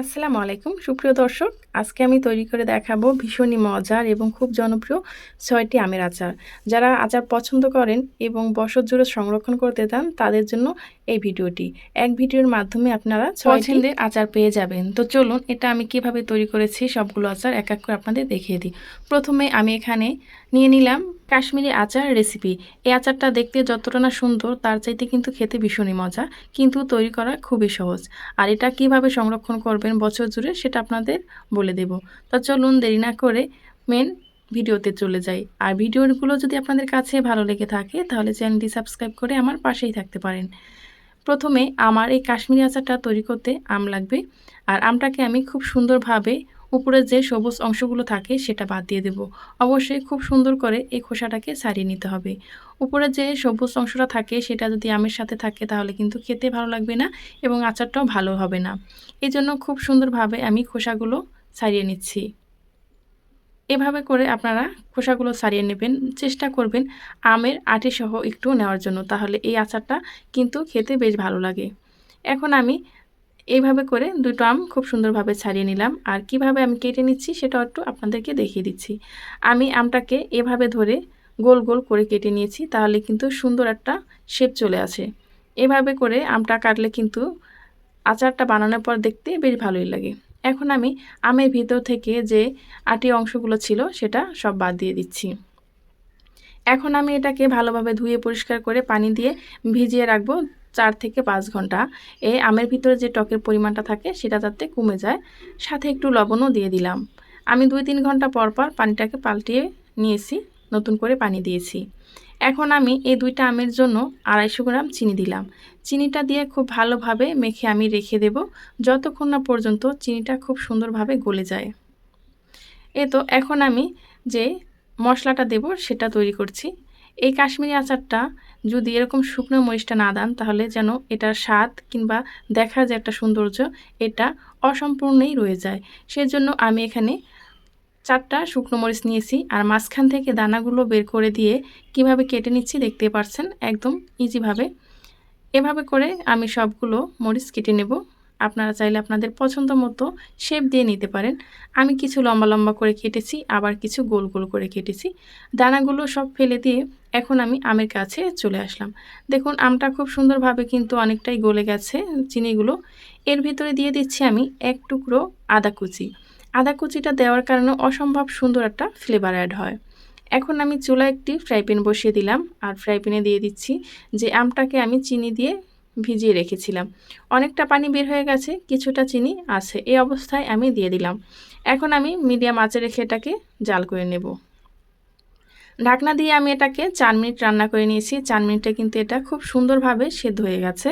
আসসালামু আলাইকুম, সুপ্রিয় দর্শক। আজকে আমি তৈরি করে দেখাবো ভীষণই মজার এবং খুব জনপ্রিয় ছয়টি আমের আচার। যারা আচার পছন্দ করেন এবং বছর জুড়ে সংরক্ষণ করতে চান, তাদের জন্য এই ভিডিওটি। এক ভিডিওর মাধ্যমে আপনারা পছন্দের আচার পেয়ে যাবেন। তো চলুন, এটা আমি কীভাবে তৈরি করেছি, সবগুলো আচার এক এক করে আপনাদের দেখিয়ে দিই। প্রথমে আমি এখানে নিয়ে নিলাম কাশ্মীরি আচার রেসিপি এই আচারটা দেখতে যতটা না সুন্দর, তার চাইতে কিন্তু খেতে ভীষণই মজা, কিন্তু তৈরি করা খুবই সহজ। আর এটা কীভাবে সংরক্ষণ করবেন বছর জুড়ে সেটা আপনাদের বলে দেব। তো চলুন দেরি না করে মেন ভিডিওতে চলে যাই। আর ভিডিওগুলো যদি আপনাদের কাছে ভালো লেগে থাকে, তাহলে চ্যানেলটি সাবস্ক্রাইব করে আমার পাশেই থাকতে পারেন। প্রথমে আমার এই কাশ্মীরি আচারটা তৈরি করতে আম লাগবে। আর আমটাকে আমি খুব সুন্দরভাবে উপরে যে সবুজ অংশগুলো থাকে সেটা বাদ দিয়ে দেব। অবশ্যই খুব সুন্দর করে এই খোসাটাকে ছাড়িয়ে নিতে হবে। উপরে যে সবুজ অংশটা থাকে সেটা যদি আমের সাথে থাকে তাহলে কিন্তু খেতে ভালো লাগবে না এবং আচারটাও ভালো হবে না। এই জন্য খুব সুন্দরভাবে আমি খোসাগুলো ছাড়িয়ে নিচ্ছি। এভাবে করে আপনারা খোসাগুলো ছাড়িয়ে নেবেন, চেষ্টা করবেন আমের আটি সহ একটু নেওয়ার জন্য, তাহলে এই আচারটা কিন্তু খেতে বেশ ভালো লাগে। এখন আমি এইভাবে করে দুটো আম খুব সুন্দরভাবে ছাড়িয়ে নিলাম। আর কীভাবে আমি কেটে নিচ্ছি সেটা একটু আপনাদেরকে দেখিয়ে দিচ্ছি। আমি আমটাকে এভাবে ধরে গোল গোল করে কেটে নিয়েছি, তাহলে কিন্তু সুন্দর একটা শেপ চলে আসে। এভাবে করে আমটা কাটলে কিন্তু আচারটা বানানোর পর দেখতে বেশ ভালোই লাগে। এখন আমি আমের ভিতর থেকে যে আটি অংশগুলো ছিল সেটা সব বাদ দিয়ে দিচ্ছি। এখন আমি এটাকে ভালোভাবে ধুয়ে পরিষ্কার করে পানি দিয়ে ভিজিয়ে রাখব। চার থেকে পাঁচ ঘণ্টা এই আমের ভিতরে যে টকের পরিমাণটা থাকে সেটা যাতে কমে যায়। সাথে একটু লবণও দিয়ে দিলাম। আমি দুই তিন ঘণ্টা পর পর পানিটাকে পাল্টিয়ে নিয়েছি, নতুন করে পানি দিয়েছি। এখন আমি এই দুইটা আমের জন্য আড়াইশো গ্রাম চিনি দিলাম। চিনিটা দিয়ে খুব ভালোভাবে মেখে আমি রেখে দেব, যতক্ষণ না পর্যন্ত চিনিটা খুব সুন্দরভাবে গলে যায়। এ তো এখন আমি যে মশলাটা দেব সেটা তৈরি করছি। এই কাশ্মীরি আচারটা যদি এরকম শুকনো মরিচটা না দেন, তাহলে যেন এটার স্বাদ কিংবা দেখার যে একটা সৌন্দর্য, এটা অসম্পূর্ণই রয়ে যায়। সেজন্য আমি এখানে চারটা শুকনো মরিচ নিয়েছি আর মাঝখান থেকে দানাগুলো বের করে দিয়ে কীভাবে কেটে নিচ্ছি দেখতে পারছেন? একদম ইজিভাবে এভাবে করে আমি সবগুলো মরিচ কেটে নেব। আপনারা চাইলে আপনাদের পছন্দ মতো শেপ দিয়ে নিতে পারেন। আমি কিছু লম্বা লম্বা করে কেটেছি, আবার কিছু গোল গোল করে কেটেছি। দানাগুলো সব ফেলে দিয়ে এখন আমি আমের কাছে চলে আসলাম। দেখুন, আমটা খুব সুন্দরভাবে কিন্তু অনেকটাই গলে গেছে চিনিগুলো। এর ভিতরে দিয়ে দিচ্ছি আমি এক টুকরো আদা কুচি। আদা কুচিটা দেওয়ার কারণে অসম্ভব সুন্দর একটা ফ্লেভার অ্যাড হয়। এখন আমি চুলা একটি ফ্রাই প্যান বসিয়ে দিলাম। আর ফ্রাই প্যানে দিয়ে দিচ্ছি যে আমটাকে আমি চিনি দিয়ে ভিজিয়ে রেখেছিলাম। অনেকটা পানি বের হয়ে গেছে, কিছুটা চিনি আছে। এই অবস্থায় আমি দিয়ে দিলাম। এখন আমি মিডিয়াম আঁচে রেখে এটাকে জাল করে নেব। ঢাকনা দিয়ে আমি এটাকে চার মিনিট রান্না করে নিয়েছি। চার মিনিটে কিন্তু এটা খুব সুন্দরভাবে সেদ্ধ হয়ে গেছে।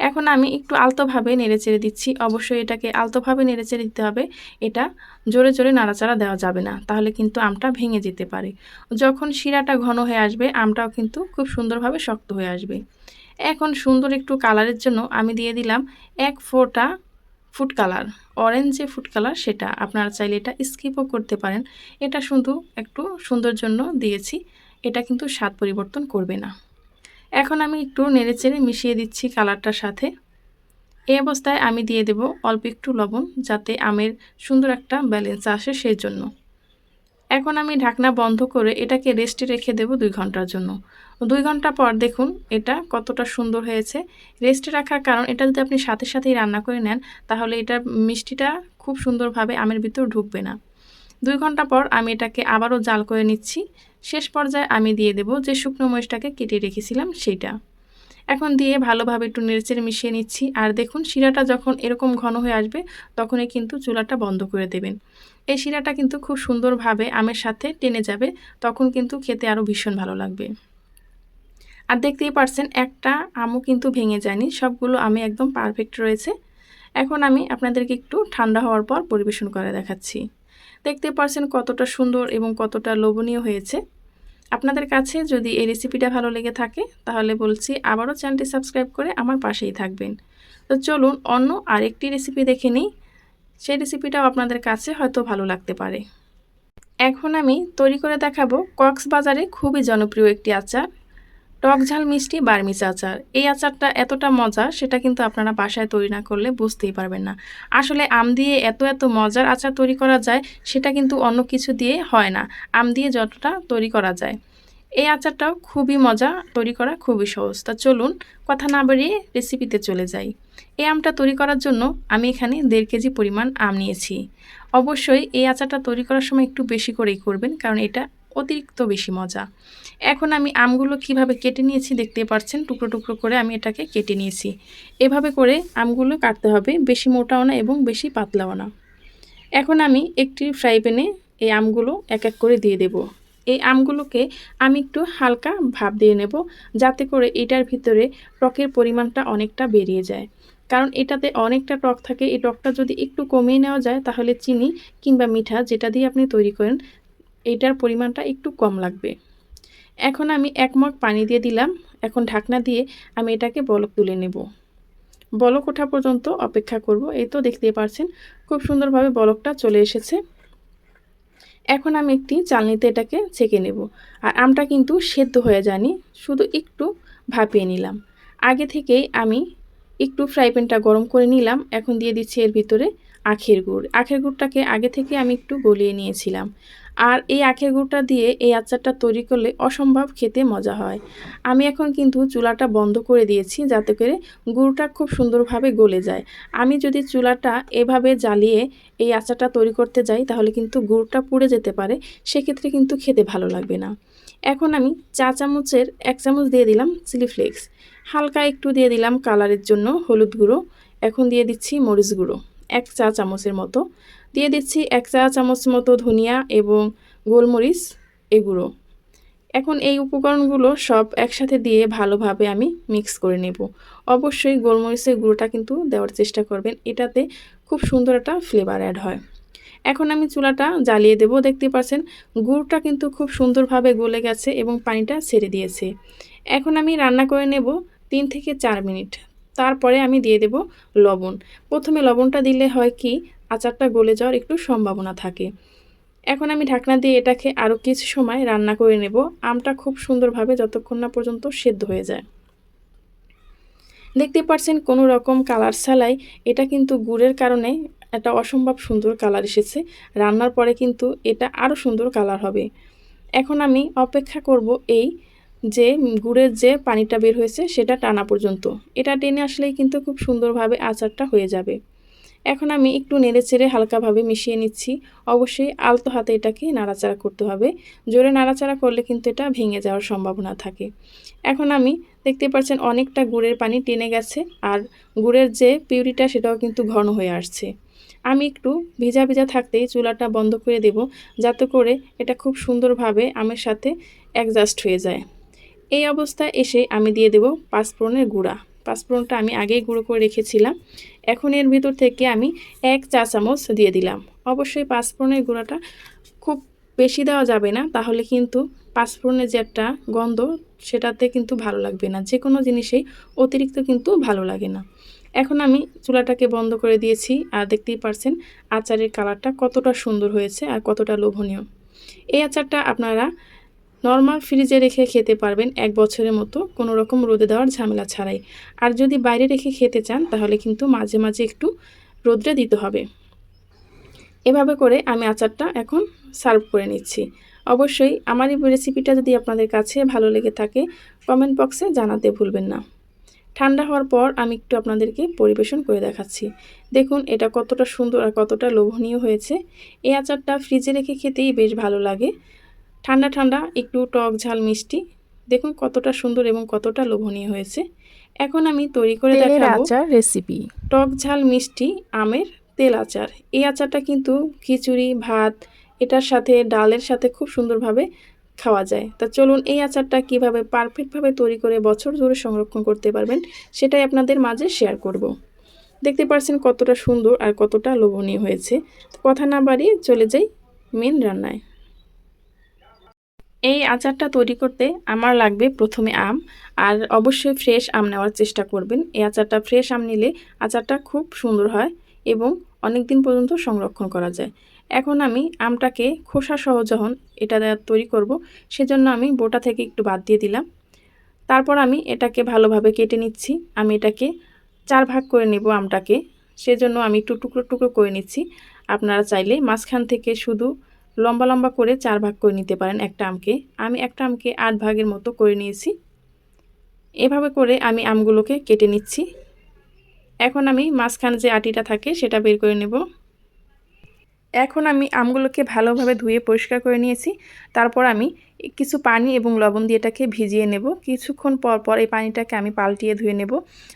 এখন আমি একটু আলতোভাবে নেড়ে চেড়ে দিচ্ছি। অবশ্যই এটাকে আলতোভাবে নেড়ে চেড়ে দিতে হবে। এটা জোরে জোরে নাড়াচাড়া দেওয়া যাবে না, তাহলে কিন্তু আমটা ভেঙে যেতে পারে। যখন শিরাটা ঘন হয়ে আসবে, আমটাও কিন্তু খুব সুন্দরভাবে শক্ত হয়ে আসবে। এখন সুন্দর একটু কালারের জন্য আমি দিয়ে দিলাম এক ফোঁটা ফুড কালার অরেঞ্জ যে ফুড কালার সেটা। আপনারা চাইলে এটা স্কিপও করতে পারেন। এটা শুধু একটু সুন্দর জন্য দিয়েছি, এটা কিন্তু স্বাদ পরিবর্তন করবে না। এখন আমি একটু নেড়েচেড়ে মিশিয়ে দিচ্ছি কালারটার সাথে। এই অবস্থায় আমি দিয়ে দেব অল্প একটু লবণ যাতে আমের সুন্দর একটা ব্যালেন্স আসে সেই জন্য। এখন আমি ঢাকনা বন্ধ করে এটাকে রেস্টে রেখে দেব দুই ঘণ্টার জন্য। দুই ঘণ্টা পর দেখুন এটা কতটা সুন্দর হয়েছে। রেস্টে রাখার কারণ এটা যদি আপনি সাথে সাথেই রান্না করে নেন, তাহলে এটার মিষ্টিটা খুব সুন্দরভাবে আমের ভিতর ঢুকবে না। দুই ঘণ্টা পর আমি এটাকে আবারও জাল করে নিচ্ছি। শেষ পর্যায়ে আমি দিয়ে দেব যে শুকনো মরিচটাকে কেটে রেখেছিলাম সেইটা। এখন দিয়ে ভালোভাবে একটু নেড়েচেড়ে মিশিয়ে নিচ্ছি। আর দেখুন শিরাটা যখন এরকম ঘন হয়ে আসবে, তখনই কিন্তু চুলাটা বন্ধ করে দেবেন। এই শিরাটা কিন্তু খুব সুন্দরভাবে আমের সাথে টেনে যাবে, তখন কিন্তু খেতে আরও ভীষণ ভালো লাগবে। আর দেখতেই পারছেন, একটা আমও কিন্তু ভেঙে যায়নি, সবগুলো আমি একদম পারফেক্ট রয়েছে। এখন আমি আপনাদেরকে একটু ঠান্ডা হওয়ার পর পরিবেশন করে দেখাচ্ছি। দেখতে পারছেন কতটা সুন্দর এবং কতটা লোভনীয় হয়েছে। আপনাদের কাছে যদি এই রেসিপিটা ভালো লেগে থাকে, তাহলে বলছি আবারও চ্যানেলটি সাবস্ক্রাইব করে আমার পাশেই থাকবেন। তো চলুন অন্য আরেকটি রেসিপি দেখে নিই। সেই রেসিপিটাও আপনাদের কাছে হয়তো ভালো লাগতে পারে। এখন আমি তৈরি করে দেখাবো কক্সবাজারে খুবই জনপ্রিয় একটি আচার, টক ঝাল মিষ্টি বার্মিজ আচার। এই আচারটা এতটা মজা সেটা কিন্তু আপনারা বাসায় তৈরি না করলে বুঝতেই পারবেন না। আসলে আম দিয়ে এত এত মজার আচার তৈরি করা যায়, সেটা কিন্তু অন্য কিছু দিয়ে হয় না। আম দিয়ে যতটা তৈরি করা যায়। এই আচারটাও খুবই মজা, তৈরি করা খুবই সহজ। তা চলুন কথা না বাড়িয়ে রেসিপিতে চলে যাই। এই আমটা তৈরি করার জন্য আমি এখানে দেড় কেজি পরিমাণ আম নিয়েছি। অবশ্যই এই আচারটা তৈরি করার সময় একটু বেশি করেই করবেন, কারণ এটা অতিরিক্ত বেশি মজা। এখন আমি আমগুলো কীভাবে কেটে নিয়েছি দেখতে পাচ্ছেন, টুকরো টুকরো করে আমি এটাকে কেটে নিয়েছি। এভাবে করে আমগুলো কাটতে হবে, বেশি মোটাও না এবং বেশি পাতলাও না। এখন আমি একটি ফ্রাই প্যানে এই আমগুলো এক এক করে দিয়ে দেব। এই আমগুলোকে আমি একটু হালকা ভাপ দিয়ে নেব যাতে করে এটার ভিতরে টকের পরিমাণটা অনেকটা বেরিয়ে যায়। কারণ এটাতে অনেকটা টক থাকে, এই টকটা যদি একটু কমিয়ে নেওয়া যায় তাহলে চিনি কিংবা মিঠা যেটা দিয়ে আপনি তৈরি করেন, এটার পরিমাণটা একটু কম লাগবে। এখন আমি এক মগ পানি দিয়ে দিলাম, এখন ঢাকনা দিয়ে আমি এটাকে বলক তুলে নেব। বলক ওঠা পর্যন্ত অপেক্ষা করব, এই তো দেখতে পারছেন, খুব সুন্দরভাবে বলকটা চলে এসেছে। এখন আমি একটি চালনিতে এটাকে ছেঁকে নেব। আর আমটা কিন্তু সেদ্ধ হয়ে যায়নি, শুধু একটু ভাপিয়ে নিলাম। আগে থেকেই আমি একটু ফ্রাই প্যানটা গরম করে নিলাম, এখন দিয়ে দিচ্ছি এর ভিতরে আখের গুড়। আখের গুড়টাকে আগে থেকে আমি একটু গলিয়ে নিয়েছিলাম। আর এই আখের গুড়টা দিয়ে এই আচারটা তৈরি করলে অসম্ভব খেতে মজা হয়। আমি এখন কিন্তু চুলাটা বন্ধ করে দিয়েছি যাতে করে গুড়টা খুব সুন্দরভাবে গলে যায়। আমি যদি চুলাটা এভাবে জ্বালিয়ে এই আচারটা তৈরি করতে যাই, তাহলে কিন্তু গুড়টা পুড়ে যেতে পারে, সেক্ষেত্রে কিন্তু খেতে ভালো লাগবে না। এখন আমি চা চামচের এক চামচ দিয়ে দিলাম চিলি ফ্লেক্স। হালকা একটু দিয়ে দিলাম কালারের জন্য হলুদ গুঁড়ো। এখন দিয়ে দিচ্ছি মরিচ গুঁড়ো, এক চা চামচের মতো। দিয়ে দিচ্ছি এক চা চামচ মতো ধনিয়া এবং গোলমরিচ এগুলো এখন এই উপকরণগুলো সব একসাথে দিয়ে ভালোভাবে আমি মিক্স করে নেব। অবশ্যই গোলমরিচের গুঁড়োটা কিন্তু দেওয়ার চেষ্টা করবেন, এটাতে খুব সুন্দর একটা ফ্লেভার অ্যাড হয়। এখন আমি চুলাটা জ্বালিয়ে দেব, দেখতে পাচ্ছেন গুড়টা কিন্তু খুব সুন্দরভাবে গলে গেছে এবং পানিটা ছেড়ে দিয়েছে। এখন আমি রান্না করে নেব তিন থেকে চার মিনিট। তারপরে আমি দিয়ে দেব লবণ। প্রথমে লবণটা দিলে হয় কি আচারটা গলে যাওয়ার একটু সম্ভাবনা থাকে। এখন আমি ঢাকনা দিয়ে এটাকে আরও কিছু সময় রান্না করে নেব। আমটা খুব সুন্দরভাবে যতক্ষণ না পর্যন্ত সেদ্ধ হয়ে যায়। দেখতে পাচ্ছেন কোনো রকম কালার ছালাই। এটা কিন্তু গুড়ের কারণে একটা অসম্ভব সুন্দর কালার এসেছে। রান্নার পরে কিন্তু এটা আরও সুন্দর কালার হবে। এখন আমি অপেক্ষা করব এই যে গুড়ের যে পানিটা বের হয়েছে সেটা টানা পর্যন্ত। এটা টেনে আসলেই কিন্তু খুব সুন্দরভাবে আচারটা হয়ে যাবে। এখন আমি একটু নেড়ে চেড়ে হালকাভাবে মিশিয়ে নিচ্ছি। অবশ্যই আলতো হাতে এটাকে নাড়াচাড়া করতে হবে। জোরে নাড়াচাড়া করলে কিন্তু এটা ভেঙে যাওয়ার সম্ভাবনা থাকে। এখন আমি দেখতে পাচ্ছেন অনেকটা গুড়ের পানি টেনে গেছে আর গুড়ের যে পিউরিটা সেটাও কিন্তু ঘন হয়ে আসছে। আমি একটু ভিজা ভিজা থাকতেই চুলাটা বন্ধ করে দেব যাতে করে এটা খুব সুন্দরভাবে আমের সাথে অ্যাডজাস্ট হয়ে যায়। এই অবস্থায় এসে আমি দিয়ে দেব পাঁচফোড়নের গুঁড়া। পাঁচফোড়নটা আমি আগেই গুঁড়ো করে রেখেছিলাম। এখন এর ভিতর থেকে আমি এক চা চামচ দিয়ে দিলাম। অবশ্যই পাঁচফোড়নের গুঁড়াটা খুব বেশি দেওয়া যাবে না, তাহলে কিন্তু পাঁচফোড়নের যে একটা গন্ধ, সেটাতে কিন্তু ভালো লাগবে না। যে কোনো জিনিসেই অতিরিক্ত কিন্তু ভালো লাগে না। এখন আমি চুলাটাকে বন্ধ করে দিয়েছি, আর দেখতেই পারছেন আচারের কালারটা কতটা সুন্দর হয়েছে আর কতটা লোভনীয়। এই আচারটা আপনারা নর্মাল ফ্রিজে রেখে খেতে পারবেন এক বছরের মতো, কোনো রকম রোদে দেওয়ার ঝামেলা ছাড়াই। আর যদি বাইরে রেখে খেতে চান, তাহলে কিন্তু মাঝে মাঝে একটু রোদ্রে দিতে হবে। এভাবে করে আমি আচারটা এখন সার্ভ করে নিচ্ছি। অবশ্যই আমার এই রেসিপিটা যদি আপনাদের কাছে ভালো লেগে থাকে, কমেন্ট বক্সে জানাতে ভুলবেন না। ঠান্ডা হওয়ার পর আমি একটু আপনাদেরকে পরিবেশন করে দেখাচ্ছি। দেখুন, এটা কতটা সুন্দর আর কতটা লোভনীয় হয়েছে। এই আচারটা ফ্রিজে রেখে খেতেই বেশ ভালো লাগে। ঠান্ডা ঠান্ডা একটু টক ঝাল মিষ্টি। দেখুন কতটা সুন্দর এবং কতটা লোভনীয় হয়েছে। এখন আমি তৈরি করে দেখাবো আচার রেসিপি টক ঝাল মিষ্টি আমের তেল আচার। এই আচারটা কিন্তু খিচুড়ি ভাত এটার সাথে ডালের সাথে খুব সুন্দরভাবে খাওয়া যায়। তা চলুন এই আচারটা কীভাবে পারফেক্টভাবে তৈরি করে বছর ধরে সংরক্ষণ করতে পারবেন সেটাই আপনাদের মাঝে শেয়ার করব। দেখতে পাচ্ছেন কতটা সুন্দর আর কতটা লোভনীয় হয়েছে। কথা না বাড়িয়ে চলে যাই মেন রান্নায়। এই আচারটা তৈরি করতে আমার লাগবে প্রথমে আম, আর অবশ্যই ফ্রেশ আম নেওয়ার চেষ্টা করবেন। এই আচারটা ফ্রেশ আম নিলে আচারটা খুব সুন্দর হয় এবং অনেক দিন পর্যন্ত সংরক্ষণ করা যায়। এখন আমি আমটাকে খোসা সহ যখন এটা তৈরি করব, সেজন্য আমি বোটা থেকে একটু বাদ দিয়ে দিলাম। তারপর আমি এটাকে ভালোভাবে কেটে নিচ্ছি। আমি এটাকে চার ভাগ করে নেব আমটাকে। সেজন্য আমি একটু টুকরো টুকরো করে নিচ্ছি। আপনারা চাইলে মাঝখান থেকে শুধু লম্বা লম্বা করে চার ভাগ করে নিতে পারেন একটা আমকে। আমি একটা আমকে আট ভাগের মতো করে নিয়েছি। এভাবে করে আমি আমগুলোকে কেটে নিচ্ছি। এখন আমি মাঝখানে যে আটিটা থাকে সেটা বের করে নেব। এখন আমি আমগুলোকে ভালোভাবে ধুয়ে পরিষ্কার করে নিয়েছি। তারপর আমি কিছু পানি এবং লবণ দিয়ে এটাকে ভিজিয়ে নেব। কিছুক্ষণ পর পর এই পানিটাকে আমি পাল্টিয়ে ধুয়ে নেব।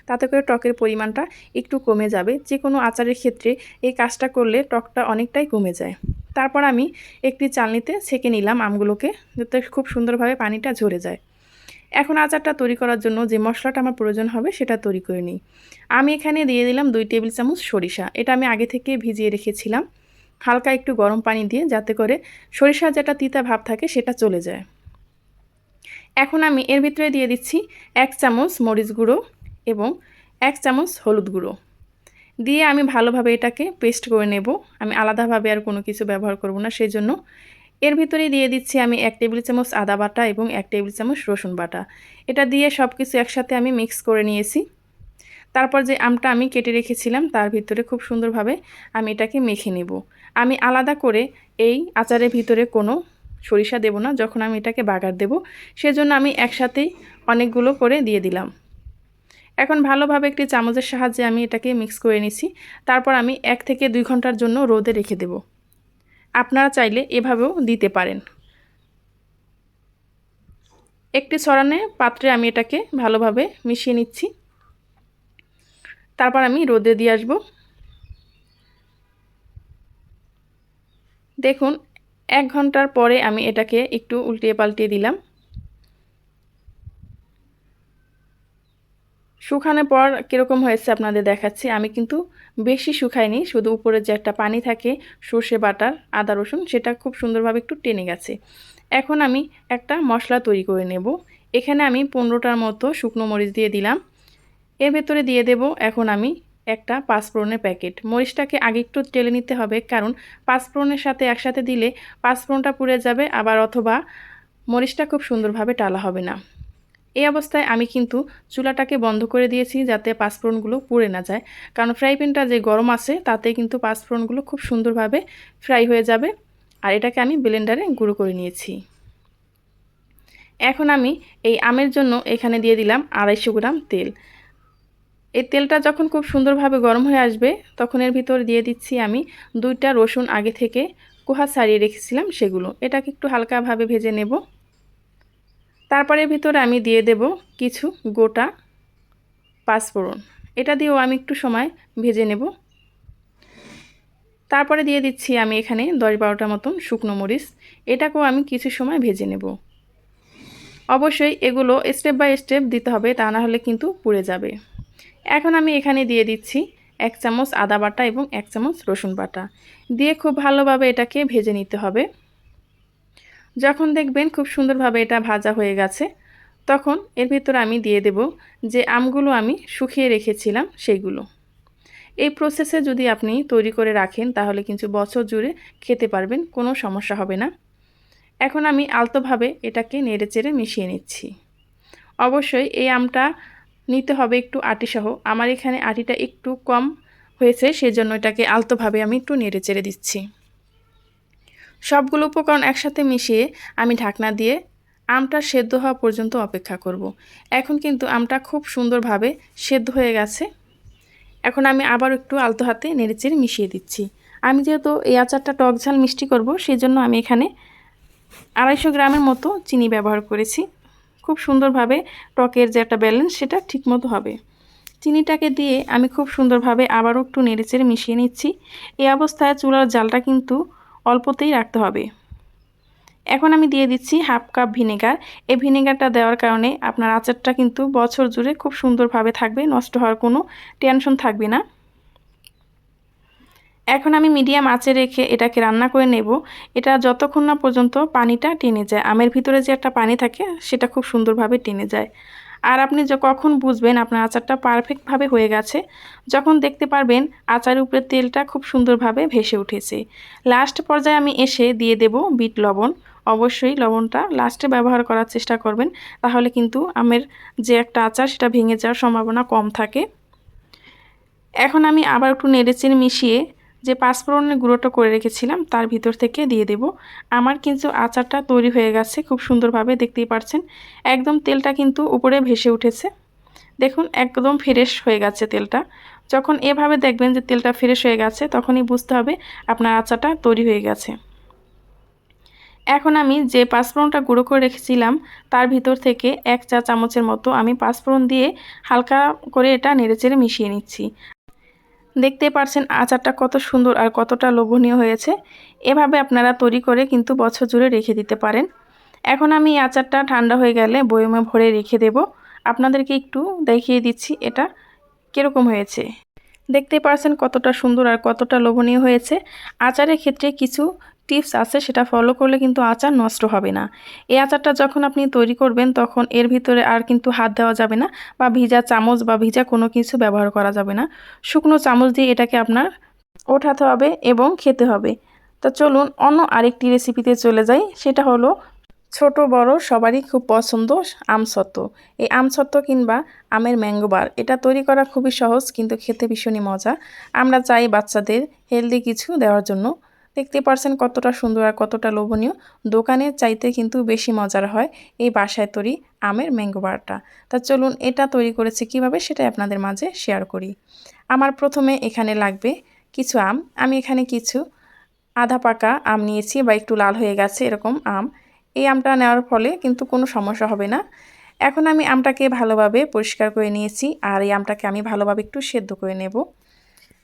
তাতে করে টকের পরিমাণটা একটু কমে যাবে। যে কোনো আচারের ক্ষেত্রে এই কাজটা করলে টকটা অনেকটাই কমে যায়। তারপর আমি একটি চালনিতে ছেঁকে নিলাম আমগুলোকে যাতে খুব সুন্দরভাবে পানিটা ঝরে যায়। এখন আচারটা তৈরি করার জন্য যে মশলাটা আমার প্রয়োজন হবে সেটা তৈরি করে নিই। আমি এখানে দিয়ে দিলাম দুই টেবিল চামচ সরিষা। এটা আমি আগে থেকে ভিজিয়ে রেখেছিলাম। হালকা একটু গরম পানি দিয়ে যাতে করে সরিষার যেটা তিতা ভাব থাকে সেটা চলে যায়। এখন আমি এর ভিতরে দিয়ে দিচ্ছি এক চামচ মরিচ গুঁড়ো এবং এক চামচ হলুদ গুঁড়ো। দিয়ে আমি ভালোভাবে এটাকে পেস্ট করে নেব। আমি আলাদাভাবে আর কোনো কিছু ব্যবহার করব না সেই জন্য এর ভিতরে দিয়ে দিচ্ছি আমি এক টেবিল চামচ আদা বাটা এবং এক টেবিল চামচ রসুন বাটা। এটা দিয়ে সব কিছু একসাথে আমি মিক্স করে নিয়েছি। তারপর যে আমটা আমি কেটে রেখেছিলাম, তার ভিতরে খুব সুন্দরভাবে আমি এটাকে মেখে নেব। আমি আলাদা করে এই আচারের ভিতরে কোনো সরিষা দেব না, যখন আমি এটাকে বাগার দেব, সেজন্য আমি একসাথেই অনেকগুলো করে দিয়ে দিলাম। এখন ভালোভাবে একটি চামচের সাহায্যে আমি এটাকে মিক্স করে নিছি। তারপর আমি এক থেকে দুই ঘণ্টার জন্য রোদে রেখে দেব। আপনারা চাইলে এভাবেও দিতে পারেন। একটি ছড়ানে পাত্রে আমি এটাকে ভালোভাবে মিশিয়ে নিচ্ছি। তারপর আমি রোদে দিয়ে আসব। দেখুন, এক ঘণ্টার পরে আমি এটাকে একটু উল্টিয়ে পাল্টিয়ে দিলাম। শুকানোর পর কীরকম হয়েছে আপনাদের দেখাচ্ছি। আমি কিন্তু বেশি শুকাইনি, শুধু উপরে যে একটা পানি থাকে, সর্ষে বাটার, আদা রসুন, সেটা খুব সুন্দরভাবে একটু টেনে গেছে। এখন আমি একটা মশলা তৈরি করে নেব। এখানে আমি পনেরোটার মতো শুকনো মরিচ দিয়ে দিলাম। এর ভেতরে দিয়ে দেব, এখন আমি একটা পাঁচফোড়নের প্যাকেট। মরিচটাকে আগে একটু টেলে নিতে হবে, কারণ পাঁচফোড়নের সাথে একসাথে দিলে পাঁচফোড়নটা পুড়ে যাবে, আবার অথবা মরিচটা খুব সুন্দরভাবে টালা হবে না। এই অবস্থায় আমি কিন্তু চুলাটাকে বন্ধ করে দিয়েছি যাতে পাঁচফোড়নগুলো পুড়ে না যায়। কারণ ফ্রাই প্যানটা যে গরম আছে, তাতে কিন্তু পাঁচফোড়নগুলো খুব সুন্দরভাবে ফ্রাই হয়ে যাবে। আর এটাকে আমি ব্লেন্ডারে গুঁড়ো করে নিয়েছি। এখন আমি এই আমের জন্য এখানে দিয়ে দিলাম আড়াইশো গ্রাম তেল। এই তেলটা যখন খুব সুন্দরভাবে গরম হয়ে আসবে, তখন এর ভিতর দিয়ে দিচ্ছি আমি দুইটা রসুন আগে থেকে কুহা ছাড়িয়ে রেখেছিলাম সেগুলো। এটাকে একটু হালকাভাবে ভেজে নেব। তারপরে ভিতরে আমি দিয়ে দেব কিছু গোটা পাঁচফোড়ন। এটা দিয়েও আমি একটু সময় ভেজে নেব। তারপরে দিয়ে দিচ্ছি আমি এখানে দশ বারোটা মতন শুকনো মরিচ। এটাকেও আমি কিছু সময় ভেজে নেব। অবশ্যই এগুলো স্টেপ বাই স্টেপ দিতে হবে, তা না হলে কিন্তু পুড়ে যাবে। এখন আমি এখানে দিয়ে দিচ্ছি এক চামচ আদা বাটা এবং এক চামচ রসুন বাটা। দিয়ে খুব ভালোভাবে এটাকে ভেজে নিতে হবে। যখন দেখবেন খুব সুন্দরভাবে এটা ভাজা হয়ে গেছে, তখন এর ভিতরে আমি দিয়ে দেব যে আমগুলো আমি শুকিয়ে রেখেছিলাম সেইগুলো। এই প্রসেসে যদি আপনি তৈরি করে রাখেন, তাহলে কিন্তু বছর জুড়ে খেতে পারবেন, কোনো সমস্যা হবে না। এখন আমি আলতোভাবে এটাকে নেড়ে চেড়ে মিশিয়ে নিচ্ছি। অবশ্যই এই আমটা নিতে হবে একটু আটিসহ আমার এখানে আটিটা একটু কম হয়েছে, সেজন্য এটাকে আলতোভাবে আমি একটু নেড়ে চেড়ে দিচ্ছি। সবগুলো উপকরণ একসাথে মিশিয়ে আমি ঢাকনা দিয়ে আমটা সেদ্ধ হওয়া পর্যন্ত অপেক্ষা করব। এখন কিন্তু আমটা খুব সুন্দরভাবে সেদ্ধ হয়ে গেছে। এখন আমি আবার একটু আলতো হাতে নেড়েচেড়ে মিশিয়ে দিচ্ছি। আমি যেহেতু এই আচারটা টক ঝাল মিষ্টি করব সেই জন্য আমি এখানে আড়াইশো গ্রামের মতো চিনি ব্যবহার করেছি। খুব সুন্দরভাবে টকের যে একটা ব্যালেন্স সেটা ঠিকমতো হবে। চিনিটাকে দিয়ে আমি খুব সুন্দরভাবে আবারও একটু নেড়েচেড়ে মিশিয়ে নিচ্ছি। এই অবস্থায় চুলার জালটা কিন্তু অল্পতেই রাখতে হবে। এখন আমি দিয়ে দিচ্ছি হাফ কাপ ভিনেগার। এই ভিনেগারটা দেওয়ার কারণে আপনার আচারটা কিন্তু বছর জুড়ে খুব সুন্দরভাবে থাকবে, নষ্ট হওয়ার কোনো টেনশন থাকবে না। এখন আমি মিডিয়াম আঁচে রেখে এটাকে রান্না করে নেব। এটা যতক্ষণ না পর্যন্ত পানিটা টেনে যায়, আমের ভিতরে যে একটা পানি থাকে সেটা খুব সুন্দরভাবে টেনে যায়। আর আপনি কখন বুঝবেন আপনার আচারটা পারফেক্টভাবে হয়ে গেছে? যখন দেখতে পারবেন আচারের উপরে তেলটা খুব সুন্দরভাবে ভেসে উঠেছে। লাস্ট পর্যায়ে আমি এসে দিয়ে দেব বিট লবণ। অবশ্যই লবণটা লাস্টে ব্যবহার করার চেষ্টা করবেন, তাহলে কিন্তু আমের যে একটা আচার সেটা ভেঙে যাওয়ার সম্ভাবনা কম থাকে। এখন আমি আবার একটু নেড়েচেড়ে মিশিয়ে যে পাঁচফোড়নের গুঁড়োটা করে রেখেছিলাম, তার ভিতর থেকে দিয়ে দেব। আমার কিন্তু আচারটা তৈরি হয়ে গেছে, খুব সুন্দরভাবে দেখতেই পাচ্ছেন একদম তেলটা কিন্তু উপরে ভেসে উঠেছে। দেখুন, একদম ফ্রেশ হয়ে গেছে তেলটা। যখন এভাবে দেখবেন যে তেলটা ফ্রেশ হয়ে গেছে, তখনই বুঝতে হবে আপনার আচারটা তৈরি হয়ে গেছে। এখন আমি যে পাঁচফোড়নটা গুঁড়ো করে রেখেছিলাম, তার ভিতর থেকে এক চা চামচের মতো আমি পাঁচফোড়ন দিয়ে হালকা করে এটা নেড়েচেড়ে মিশিয়ে নিচ্ছি। দেখতে পারছেন আচারটা কত সুন্দর আর কতটা লোভনীয় হয়েছে। এভাবে আপনারা তৈরি করে কিন্তু বছর জুড়ে রেখে দিতে পারেন। এখন আমি আচারটা ঠান্ডা হয়ে গেলে বয়মে ভরে রেখে দেব। আপনাদেরকে একটু দেখিয়ে দিচ্ছি এটা কীরকম হয়েছে। দেখতে পারছেন কতটা সুন্দর আর কতটা লোভনীয় হয়েছে। আচারের ক্ষেত্রে কিছু টিপস আছে, সেটা ফলো করলে কিন্তু আচার নষ্ট হবে না। এই আচারটা যখন আপনি তৈরি করবেন, তখন এর ভিতরে আর কিন্তু হাত দেওয়া যাবে না বা ভিজা চামচ বা ভিজা কোনো কিছু ব্যবহার করা যাবে না। শুকনো চামচ দিয়ে এটাকে আপনার ওঠাতে হবে এবং খেতে হবে। তো চলুন অন্য আরেকটি রেসিপিতে চলে যাই, সেটা হলো ছোট, বড়, সবারই খুব পছন্দ আমসত্ত্ব এই আমসত্ত্ব কিংবা আমের ম্যাঙ্গোবার এটা তৈরি করা খুবই সহজ কিন্তু খেতে ভীষণই মজা। আমরা চাই বাচ্চাদের হেলদি কিছু দেওয়ার জন্য। দেখতে পারছেন কতটা সুন্দর আর কতটা লোভনীয়। দোকানের চাইতে কিন্তু বেশি মজার হয় এই বাসায় তৈরি আমের ম্যাঙ্গো বারটা। তা চলুন এটা তৈরি করেছে কীভাবে সেটাই আপনাদের মাঝে শেয়ার করি। আমার প্রথমে এখানে লাগবে কিছু আম। আমি এখানে কিছু আধা পাকা আম নিয়েছি বা একটু লাল হয়ে গেছে এরকম আম। এই আমটা নেওয়ার ফলে কিন্তু কোনো সমস্যা হবে না। এখন আমি আমটাকে ভালোভাবে পরিষ্কার করে নিয়েছি আর এই আমটাকে আমি ভালোভাবে একটু সেদ্ধ করে নেব।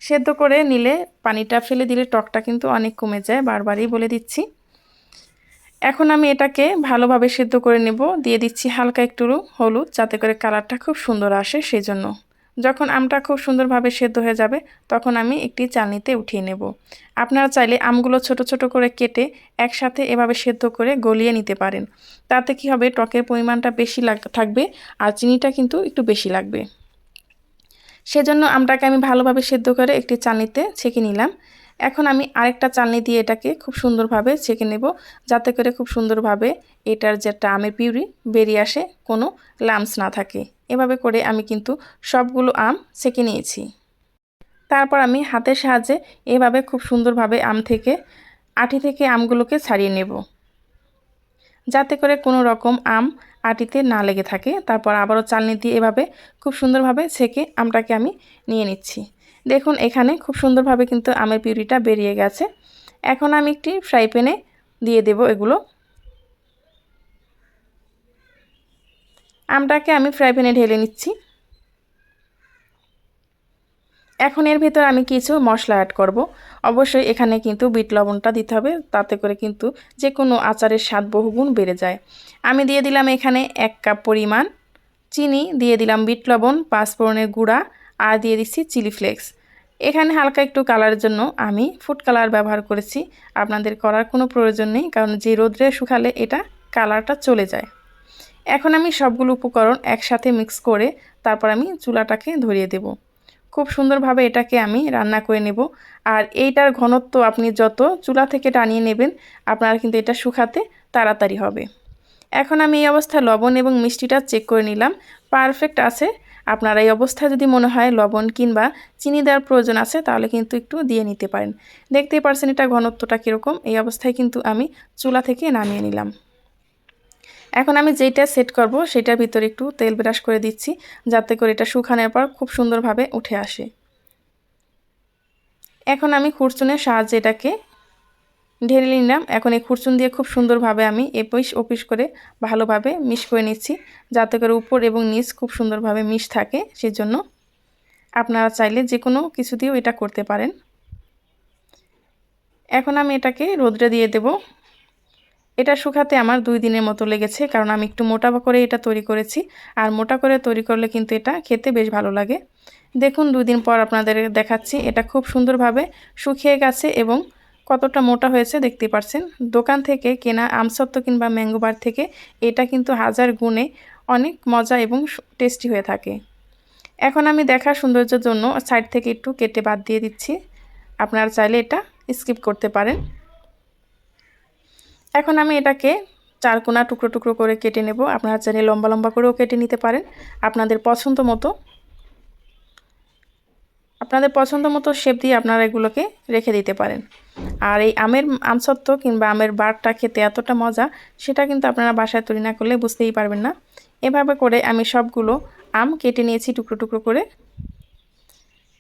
সেদ্ধ করে নিলে পানিটা ফেলে দিলে টকটা কিন্তু অনেক কমে যায়, বারবারই বলে দিচ্ছি। এখন আমি এটাকে ভালোভাবে সেদ্ধ করে নেব। দিয়ে দিচ্ছি হালকা একটু হলুদ যাতে করে কালারটা খুব সুন্দর আসে সেই জন্য যখন আমটা খুব সুন্দরভাবে সেদ্ধ হয়ে যাবে, তখন আমি একটি চালনিতে উঠিয়ে নেব। আপনারা চাইলে আমগুলো ছোট ছোট করে কেটে একসাথে এভাবে সেদ্ধ করে গলিয়ে নিতে পারেন। তাতে কি হবে, টকের পরিমাণটা বেশি লাগ, থাকবে আর চিনিটা কিন্তু একটু বেশি লাগবে। সেজন্য আমটাকে আমি ভালোভাবে সেদ্ধ করে একটি চালনিতে ছেঁকে নিলাম। এখন আমি আরেকটা চালনি দিয়ে এটাকে খুব সুন্দরভাবে ছেঁকে নেব, যাতে করে খুব সুন্দরভাবে এটার যেটা আমের পিউরি বেরিয়ে আসে, কোনো লামস না থাকে। এভাবে করে আমি কিন্তু সবগুলো আম ছেঁকে নিয়েছি। তারপর আমি হাতের সাহায্যে এভাবে খুব সুন্দরভাবে আম থেকে, আটি থেকে আমগুলোকে ছাড়িয়ে নেব। যাতে করে কোনো রকম আম আটিতে না লেগে থাকে। তারপর আবারও চালনি দিয়ে এভাবে খুব সুন্দরভাবে ছেঁকে আমটাকে আমি নিয়ে নিচ্ছি। দেখুন, এখানে খুব সুন্দরভাবে কিন্তু আমের পিউরিটা বেরিয়ে গেছে। এখন আমি একটি ফ্রাই প্যানে দিয়ে দেব এগুলো। আমটাকে আমি ফ্রাই প্যানে ঢেলে নিচ্ছি। এখন এর ভেতর আমি কিছু মশলা অ্যাড করব। অবশ্যই এখানে কিন্তু বিট লবণটা দিতে হবে, তাতে করে কিন্তু যে কোনো আচারের স্বাদ বহুগুণ বেড়ে যায়। আমি দিয়ে দিলাম এখানে এক কাপ পরিমাণ চিনি, দিয়ে দিলাম বিট লবণ, পাঁচফোড়নের গুঁড়া আর দিয়ে দিচ্ছি চিলি ফ্লেক্স। এখানে হালকা একটু কালারের জন্য আমি ফুড কালার ব্যবহার করেছি। আপনাদের করার কোনো প্রয়োজন নেই, কারণ যে রোদ্রে শুকালে এটা কালারটা চলে যায়। এখন আমি সবগুলো উপকরণ একসাথে মিক্স করে তারপর আমি চুলাটাকে ধরিয়ে দেব। খুব সুন্দরভাবে এটাকে আমি রান্না করে নেব। আর এইটার ঘনত্ব আপনি যত চুলা থেকে টানিয়ে নেবেন, আপনার কিন্তু এটা শুকাতে তাড়াতাড়ি হবে। এখন আমি এই অবস্থায় লবণ এবং মিষ্টিটা চেক করে নিলাম। পারফেক্ট আছে। আপনার এই অবস্থায় যদি মনে হয় লবণ কিংবা চিনি দেওয়ার প্রয়োজন আছে, তাহলে কিন্তু একটু দিয়ে নিতে পারেন। দেখতেই পারছেন এটা ঘনত্বটা কীরকম। এই অবস্থায় কিন্তু আমি চুলা থেকে নামিয়ে নিলাম। এখন আমি যেইটা সেট করব, সেটার ভিতরে একটু তেল ব্রাশ করে দিচ্ছি, যাতে করে এটা শুকানোর পর খুব সুন্দরভাবে উঠে আসে। এখন আমি খুরচুনের সাহায্যে এটাকে ঢেলে নিলাম। এখন এই খুরচুন দিয়ে খুব সুন্দরভাবে আমি এপিস ওপিস করে ভালোভাবে মিশ করে নিচ্ছি, যাতে করে উপর এবং নিচ খুব সুন্দরভাবে মিশ থাকে, সেজন্য আপনারা চাইলে যে কোনো কিছু দিয়েও এটা করতে পারেন। এখন আমি এটাকে রোদ্রে দিয়ে দেব। এটা শুকাতে আমার দুই দিনের মতো লেগেছে, কারণ আমি একটু মোটা করে এটা তৈরি করেছি। আর মোটা করে তৈরি করলে কিন্তু এটা খেতে বেশ ভালো লাগে। দেখুন, দুই দিন পর আপনাদের দেখাচ্ছি, এটা খুব সুন্দরভাবে শুকিয়ে গেছে এবং কতটা মোটা হয়েছে দেখতে পাচ্ছেন দোকান থেকে কেনা আমসত্ত্ব কিংবা ম্যাঙ্গোবার থেকে এটা কিন্তু হাজার গুণে অনেক মজা এবং টেস্টি হয়ে থাকে। এখন আমি দেখা সৌন্দর্যের জন্য সাইড থেকে একটু কেটে বাদ দিয়ে দিচ্ছি। আপনারা চাইলে এটা স্কিপ করতে পারেন। এখন আমি এটাকে চারকোনা টুকরো টুকরো করে কেটে নেব। আপনারা চাইলে লম্বা লম্বা করেও কেটে নিতে পারেন। আপনাদের পছন্দ মতো, আপনাদের পছন্দ মতো শেপ দিয়ে আপনারা এগুলোকে রেখে দিতে পারেন। আর এই আমের আমসত্ব কিংবা আমের বারটা খেতে এতটা মজা, সেটা কিন্তু আপনারা বাসায় তৈরি না করলে বুঝতেই পারবেন না। এভাবে করে আমি সবগুলো আম কেটে নিয়েছি টুকরো টুকরো করে।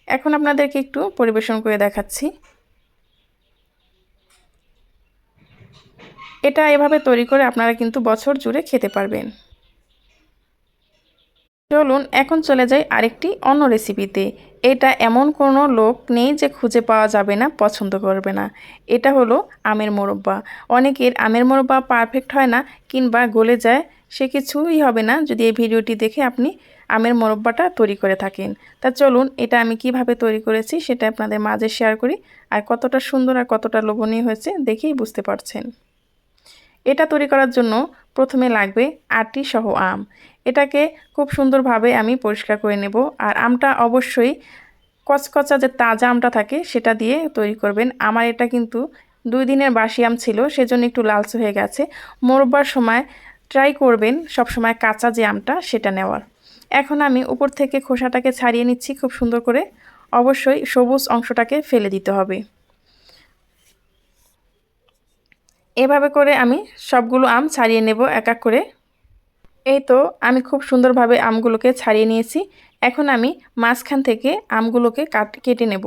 এখন আপনাদেরকে একটু পরিবেশন করে দেখাচ্ছি। এটা এভাবে তৈরি করে আপনারা কিন্তু বছর জুড়ে খেতে পারবেন। চলুন, এখন চলে যাই আরেকটি অন্য রেসিপিতে এটা এমন কোনো লোক নেই যে খুঁজে পাওয়া যাবে না, পছন্দ করবে না। এটা হলো আমের মোরব্বা। অনেকের আমের মোরব্বা পারফেক্ট হয় না কিংবা গলে যায়, সে কিছুই হবে না যদি এই ভিডিওটি দেখে আপনি আমের মোরব্বাটা তৈরি করে থাকেন। তা চলুন, এটা আমি কীভাবে তৈরি করেছি সেটা আপনাদের মাঝে শেয়ার করি। আর কতটা সুন্দর আর কতটা লোভনীয় হয়েছে দেখেই বুঝতে পারছেন। এটা তৈরি করার জন্য প্রথমে লাগবে আটি সহ আম। এটাকে খুব সুন্দরভাবে আমি পরিষ্কার করে নেব। আর আমটা অবশ্যই কচকচা যে তাজা আমটা থাকে, সেটা দিয়ে তৈরি করবেন। আমার এটা কিন্তু দুই দিনের বাসি আম ছিল, সেজন্য একটু লালচে হয়ে গেছে। মোরব্বার সময় ট্রাই করবেন সব সময় কাঁচা যে আমটা, সেটা নেওয়ার। এখন আমি উপর থেকে খোসাটাকে ছাড়িয়ে নিচ্ছি খুব সুন্দর করে। অবশ্যই সবুজ অংশটাকে ফেলে দিতে হবে। এভাবে করে আমি সবগুলো আম ছাড়িয়ে নেব এক এক করে। এই তো আমি খুব সুন্দরভাবে আমগুলোকে ছাড়িয়ে নিয়েছি। এখন আমি মাঝখান থেকে আমগুলোকে কাট, কেটে নেব।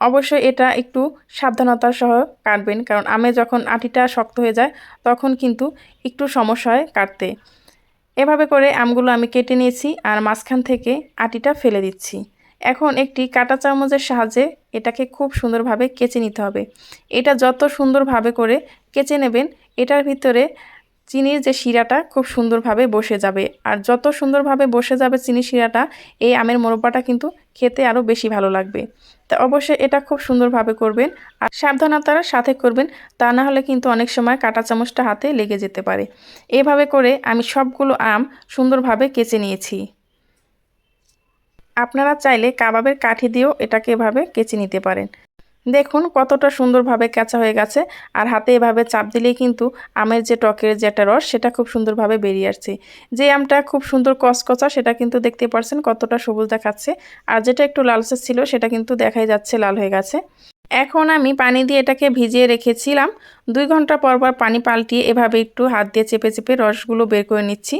অবশ্যই এটা একটু সাবধানতার সহ কাটবেন, কারণ আমে যখন আটিটা শক্ত হয়ে যায়, তখন কিন্তু একটু সমস্যা হয় কাটতে। এভাবে করে আমগুলো আমি কেটে নিয়েছি আর মাঝখান থেকে আটিটা ফেলে দিচ্ছি। এখন একটি কাটা চামচের সাহায্যে এটাকে খুব সুন্দরভাবে কেচে নিতে হবে। এটা যত সুন্দরভাবে করে কেচে নেবেন, এটার ভিতরে চিনির যে শিরাটা খুব সুন্দরভাবে বসে যাবে। আর যত সুন্দরভাবে বসে যাবে চিনি শিরাটা, এই আমের মোরব্বাটা কিন্তু খেতে আরও বেশি ভালো লাগবে। তা অবশ্যই এটা খুব সুন্দরভাবে করবেন আর সাবধানতার সাথে করবেন, তা না হলে কিন্তু অনেক সময় কাটা চামচটা হাতে লেগে যেতে পারে। এভাবে করে আমি সবগুলো আম সুন্দরভাবে কেচে নিয়েছি। আপনারা চাইলে কাবাবের কাঠি দিয়েও এটাকে এভাবে কেচে নিতে পারেন। দেখুন কতটা সুন্দরভাবে কাঁচা হয়ে গেছে। আর হাতে এভাবে চাপ দিলেই কিন্তু আমের যে টকের যে একটা রস, সেটা খুব সুন্দরভাবে বেরিয়ে আসছে। যে আমটা খুব সুন্দর কচকচা, সেটা কিন্তু দেখতে পারছেন কতটা সবুজ দেখাচ্ছে। আর যেটা একটু লালচে ছিল, সেটা কিন্তু দেখাই যাচ্ছে লাল হয়ে গেছে। এখন আমি পানি দিয়ে এটাকে ভিজিয়ে রেখেছিলাম। দুই ঘণ্টা পর পর পানি পাল্টিয়ে এভাবে একটু হাত দিয়ে চেপে চেপে রসগুলো বের করে নিচ্ছি।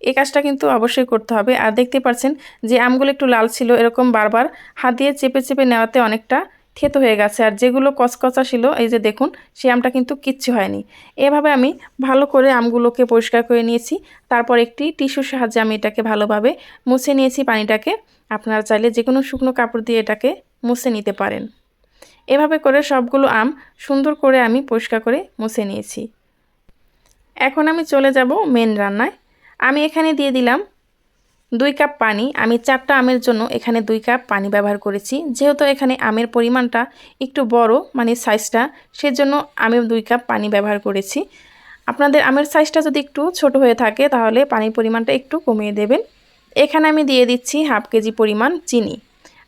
এই কাজটা কিন্তু অবশ্যই করতে হবে। আর দেখতে পাচ্ছেন যে আমগুলো একটু লাল ছিল, এরকম বারবার হাত দিয়ে চেপে চেপে নেওয়াতে অনেকটা থেতো হয়ে গেছে। আর যেগুলো কচকচা ছিল, এই যে দেখুন সেই আমটা কিন্তু কিচ্ছু হয়নি। এভাবে আমি ভালো করে আমগুলোকে পরিষ্কার করে নিয়েছি। তারপর একটি টিস্যুর সাহায্যে আমি এটাকে ভালোভাবে মুছে নিয়েছি পানিটাকে। আপনারা চাইলে যে কোনো শুকনো কাপড় দিয়ে এটাকে মুছে নিতে পারেন। এভাবে করে সবগুলো আম সুন্দর করে আমি পরিষ্কার করে মুছে নিয়েছি। এখন আমি চলে যাব মেন রান্নায়। আমি এখানে দিয়ে দিলাম দুই কাপ পানি। আমি চারটা আমের জন্য এখানে দুই কাপ পানি ব্যবহার করেছি। যেহেতু এখানে আমের পরিমাণটা একটু বড় মানে সাইজটা, সেজন্য আমি দুই কাপ পানি ব্যবহার করেছি। আপনাদের আমের সাইজটা যদি একটু ছোট হয়ে থাকে, তাহলে পানির পরিমাণটা একটু কমিয়ে দেবেন। এখানে আমি দিয়ে দিচ্ছি হাফ কেজি পরিমাণ চিনি।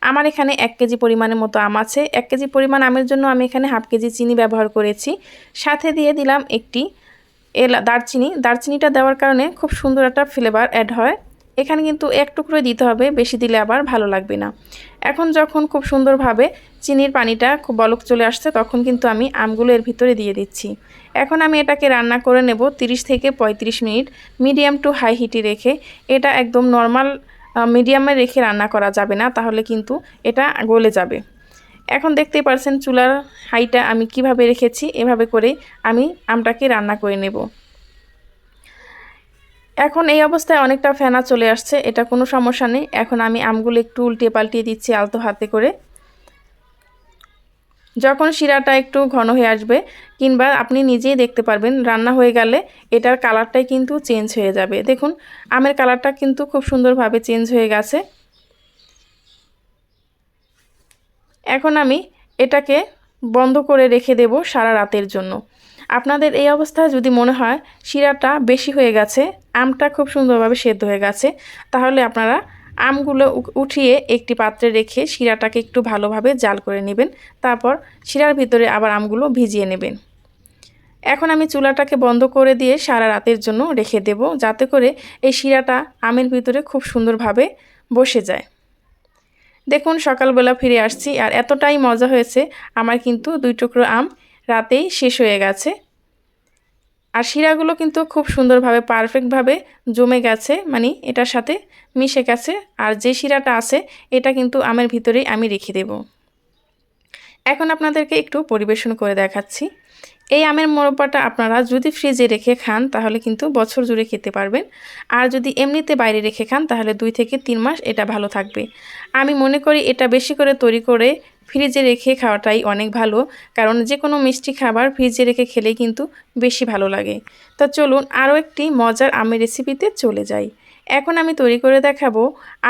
আমার এখানে এক কেজি পরিমাণের মতো আম আছে। এক কেজি পরিমাণ আমের জন্য আমি এখানে হাফ কেজি চিনি ব্যবহার করেছি। সাথে দিয়ে দিলাম একটি এলা, দারচিনি। দারচিনিটা দেওয়ার কারণে খুব সুন্দর একটা ফ্লেভার অ্যাড হয়। এখানে কিন্তু এক টুকরো দিতে হবে, বেশি দিলে আবার ভালো লাগবে না। এখন যখন খুব সুন্দরভাবে চিনির পানিটা খুব বলক চলে আসছে, তখন কিন্তু আমি আমগুলো এর ভিতরে দিয়ে দিচ্ছি। এখন আমি এটাকে রান্না করে নেব 30 থেকে 35 মিনিট, মিডিয়াম টু হাই হিটে রেখে। এটা একদম নর্মাল মিডিয়ামে রেখে রান্না করা যাবে না, তাহলে কিন্তু এটা গলে যাবে। এখন দেখতেই পারছেন চুলার হাইটা আমি কীভাবে রেখেছি, এভাবে করে আমি আমটাকে রান্না করে নেব। এখন এই অবস্থায় অনেকটা ফেনা চলে আসছে, এটা কোনো সমস্যা নেই। এখন আমি আমগুলো একটু উল্টে পাল্টিয়ে দিচ্ছি আলতো হাতে করে। যখন শিরাটা একটু ঘন হয়ে আসবে, কিংবা আপনি নিজেই দেখতে পারবেন, রান্না হয়ে গেলে এটার কালারটাই কিন্তু চেঞ্জ হয়ে যাবে। দেখুন, আমের কালারটা কিন্তু খুব সুন্দরভাবে চেঞ্জ হয়ে গেছে। এখন আমি এটাকে বন্ধ করে রেখে দেব সারা রাতের জন্য। আপনাদের এই অবস্থায় যদি মনে হয়, শিরাটা বেশি হয়ে গেছে, আমটা খুব সুন্দরভাবে সেদ্ধ হয়ে গেছে, তাহলে আপনারা আমগুলো উঠিয়ে একটি পাত্রে রেখে শিরাটাকে একটু ভালোভাবে জাল করে নেবেন, তারপর শিরার ভিতরে আবার আমগুলো ভিজিয়ে নেবেন। এখন আমি চুলাটাকে বন্ধ করে দিয়ে সারা রাতের জন্য রেখে দেব, যাতে করে এই শিরাটা আমের ভিতরে খুব সুন্দরভাবে বসে যায়। দেখুন, সকালবেলা ফিরে আসছি, আর এতটাই মজা হয়েছে, আমার কিন্তু দুই টুকরো আম রাতেই শেষ হয়ে গেছে। আর শিরাগুলো কিন্তু খুব সুন্দরভাবে পারফেক্টভাবে জমে গেছে মানে এটার সাথে মিশে গেছে। আর যে শিরাটা আছে, এটা কিন্তু আমের ভিতরেই আমি রেখে দেব। এখন আপনাদেরকে একটু পরিবেশন করে দেখাচ্ছি। এই আমের মোরব্বাটা আপনারা যদি ফ্রিজে রেখে খান, তাহলে কিন্তু বছর জুড়ে খেতে পারবেন। আর যদি এমনিতে বাইরে রেখে খান, তাহলে দুই থেকে তিন মাস এটা ভালো থাকবে। আমি মনে করি এটা বেশি করে তৈরি করে ফ্রিজে রেখে খাওয়াটাই অনেক ভালো, কারণ যে কোনো মিষ্টি খাবার ফ্রিজে রেখে খেলেই কিন্তু বেশি ভালো লাগে। তা চলুন আরও একটি মজার আমের রেসিপিতে চলে যাই। এখন আমি তৈরি করে দেখাবো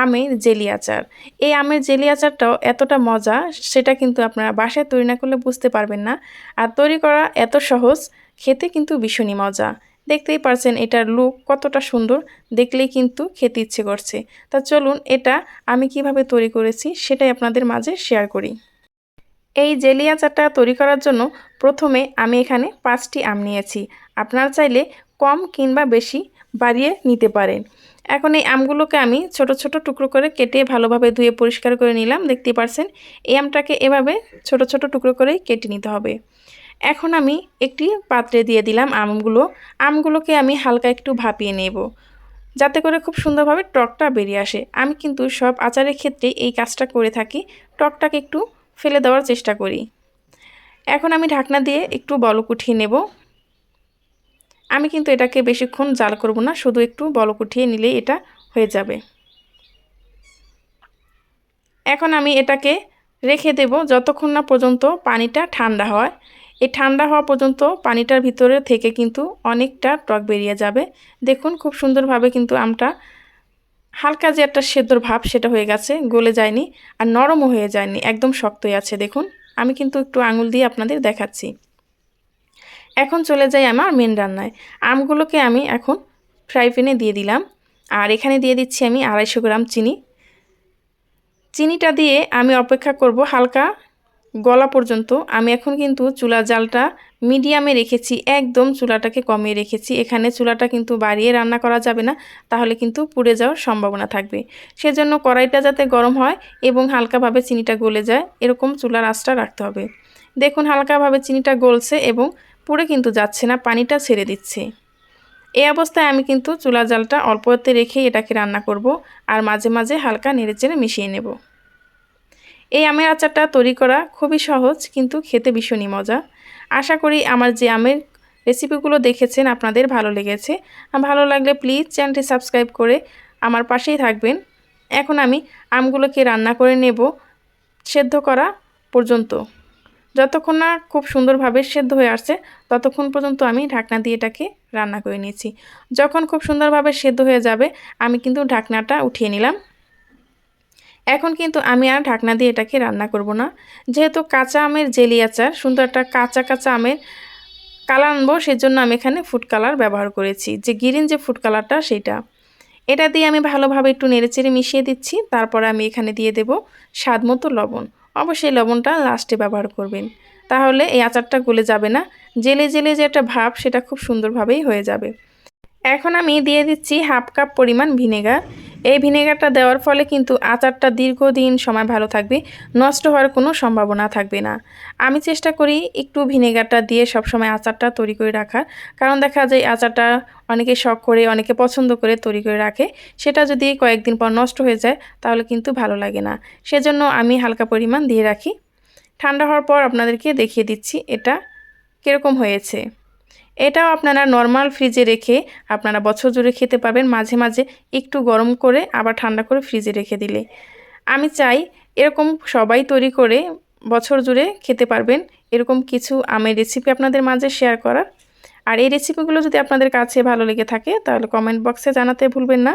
আমের জেলি আচার। এই আমের জেলি আচারটাও এতটা মজা, সেটা কিন্তু আপনারা বাসায় তৈরি না করলে বুঝতে পারবেন না। আর তৈরি করা এত সহজ, খেতে কিন্তু ভীষণই মজা। দেখতেই পারছেন এটার লুক কতটা সুন্দর, দেখলেই কিন্তু খেতে ইচ্ছে করছে। তা চলুন এটা আমি কীভাবে তৈরি করেছি সেটাই আপনাদের মাঝে শেয়ার করি। এই জেলি আচারটা তৈরি করার জন্য প্রথমে আমি এখানে পাঁচটি আম নিয়েছি। আপনারা চাইলে কম কিংবা বেশি বাড়িয়ে নিতে পারেন। এখন এই আমগুলোকে আমি ছোট ছোট টুকরো করে কেটে ভালোভাবে ধুয়ে পরিষ্কার করে নিলাম দেখতে পারছেন? এই আমটাকে এভাবে ছোট ছোট টুকরো করেই কেটে নিতে হবে। এখন আমি একটি পাত্রে দিয়ে দিলাম আমগুলো। আমগুলোকে আমি হালকা একটু ভাপিয়ে নেব, যাতে করে খুব সুন্দরভাবে টকটা বেরিয়ে আসে। আমি কিন্তু সব আচারের ক্ষেত্রে এই কাজটা করে থাকি, টকটাকে একটু ফেলে দেওয়ার চেষ্টা করি। এখন আমি ঢাকনা দিয়ে একটু বলক উঠিয়ে নেব। আমি কিন্তু এটাকে বেশিক্ষণ জাল করব না, শুধু একটু বলক উঠিয়ে নিলেই এটা হয়ে যাবে। এখন আমি এটাকে রেখে দেব যতক্ষণ না পর্যন্ত পানিটা ঠান্ডা হয়। এই ঠান্ডা হওয়া পর্যন্ত পানিটার ভিতরে থেকে কিন্তু অনেকটা টক বেরিয়ে যাবে। দেখুন খুব সুন্দরভাবে কিন্তু আমটা হালকা যে একটা সেদ্ধর ভাব সেটা হয়ে গেছে, গলে যায়নি আর নরমও হয়ে যায়নি, একদম শক্তই আছে। দেখুন, আমি কিন্তু একটু আঙুল দিয়ে আপনাদের দেখাচ্ছি। এখন চলে যাই আমার মেন রান্নায়। আমগুলোকে আমি এখন ফ্রাই প্যানে দিয়ে দিলাম। আর এখানে দিয়ে দিচ্ছি আমি আড়াইশো গ্রাম চিনি। চিনিটা দিয়ে আমি অপেক্ষা করব হালকা গলা পর্যন্ত। আমি এখন কিন্তু চুলা জালটা মিডিয়ামে রেখেছি, একদম চুলাটাকে কমিয়ে রেখেছি। এখানে চুলাটা কিন্তু বাড়িয়ে রান্না করা যাবে না, তাহলে কিন্তু পুড়ে যাওয়ার সম্ভাবনা থাকবে। সেজন্য কড়াইটা যাতে গরম হয় এবং হালকাভাবে চিনিটা গলে যায়, এরকম চুলার আঁচটা রাখতে হবে। দেখুন, হালকাভাবে চিনিটা গলছে এবং পুড়ে কিন্তু যাচ্ছে না, পানিটা ছেড়ে দিচ্ছে। এই অবস্থায় আমি কিন্তু চুলা জালটা অল্পতে রেখে এটাকে রান্না করব আর মাঝে মাঝে হালকা নেড়েচেড়ে মিশিয়ে নেব। এই আমের আচারটা তৈরি করা খুবই সহজ কিন্তু খেতে ভীষণই মজা। আশা করি আমার যে আমের রেসিপিগুলো দেখেছেন আপনাদের ভালো লেগেছে। ভালো লাগলে প্লিজ চ্যানেলটি সাবস্ক্রাইব করে আমার পাশেই থাকবেন। এখন আমি আমগুলোকে রান্না করে নেব, সেদ্ধ করা পর্যন্ত। যতক্ষণ না খুব সুন্দরভাবে সেদ্ধ হয়ে আসছে, ততক্ষণ পর্যন্ত আমি ঢাকনা দিয়ে এটাকে রান্না করে নিয়েছি। যখন খুব সুন্দরভাবে সেদ্ধ হয়ে যাবে, আমি কিন্তু ঢাকনাটা উঠিয়ে নিলাম। এখন কিন্তু আমি আর ঢাকনা দিয়ে এটাকে রান্না করব না। যেহেতু কাঁচা আমের জেলি আচার, সুন্দর একটা কাঁচা কাঁচা আমের কালার আনব, সেজন্য আমি এখানে ফুড কালার ব্যবহার করেছি। যে গ্রিন যে ফুড কালারটা সেটা। এটা দিয়ে আমি ভালোভাবে একটু নেড়েচেড়ে মিশিয়ে দিচ্ছি, তারপরে আমি এখানে দিয়ে দেব স্বাদ মতো লবণ। অবশ্যই লবণটা লাস্টে ব্যবহার করবেন। তাহলে এই আচারটা গলে যাবে না। জেলে জেলে যে একটা ভাব, সেটা খুব সুন্দরভাবেই হয়ে যাবে। এখন আমি দিয়ে দিচ্ছি হাফ কাপ পরিমাণ ভিনেগার এই ভিনেগারটা দেওয়ার ফলে কিন্তু আচারটা দীর্ঘদিন সময় ভালো থাকবে, নষ্ট হওয়ার কোনো সম্ভাবনা থাকবে না। আমি চেষ্টা করি একটু ভিনেগারটা দিয়ে সবসময় আচারটা তৈরি করে রাখার। কারণ দেখা যায় আচারটা অনেকে শখ করে, অনেকে পছন্দ করে তৈরি করে রাখে। সেটা যদি কয়েকদিন পর নষ্ট হয়ে যায়, তাহলে কিন্তু ভালো লাগে না। সেজন্য আমি হালকা পরিমাণ দিয়ে রাখি। ঠান্ডা হওয়ার পর আপনাদেরকে দেখিয়ে দিচ্ছি এটা কীরকম হয়েছে। এটাও আপনারা নর্মাল ফ্রিজে রেখে আপনারা বছর জুড়ে খেতে পাবেন। মাঝে মাঝে একটু গরম করে আবার ঠান্ডা করে ফ্রিজে রেখে দিলে। আমি চাই এরকম সবাই তৈরি করে বছর জুড়ে খেতে পারবেন। এরকম কিছু আমের রেসিপি আপনাদের মাঝে শেয়ার করার। আর এই রেসিপিগুলো যদি আপনাদের কাছে ভালো লেগে থাকে, তাহলে কমেন্ট বক্সে জানাতে ভুলবেন না।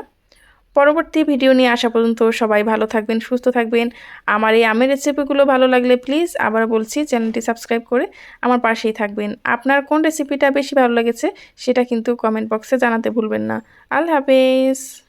পরবর্তী ভিডিও নিয়ে আসা পর্যন্ত সবাই ভালো থাকবেন, সুস্থ থাকবেন। আমার এই আমের রেসিপিগুলো ভালো লাগলে প্লিজ আবার বলছি, চ্যানেলটি সাবস্ক্রাইব করে আমার পাশেই থাকবেন। আপনার কোন রেসিপিটা বেশি ভালো লেগেছে, সেটা কিন্তু কমেন্ট বক্সে জানাতে ভুলবেন না। আল্লাহ হাফেজ।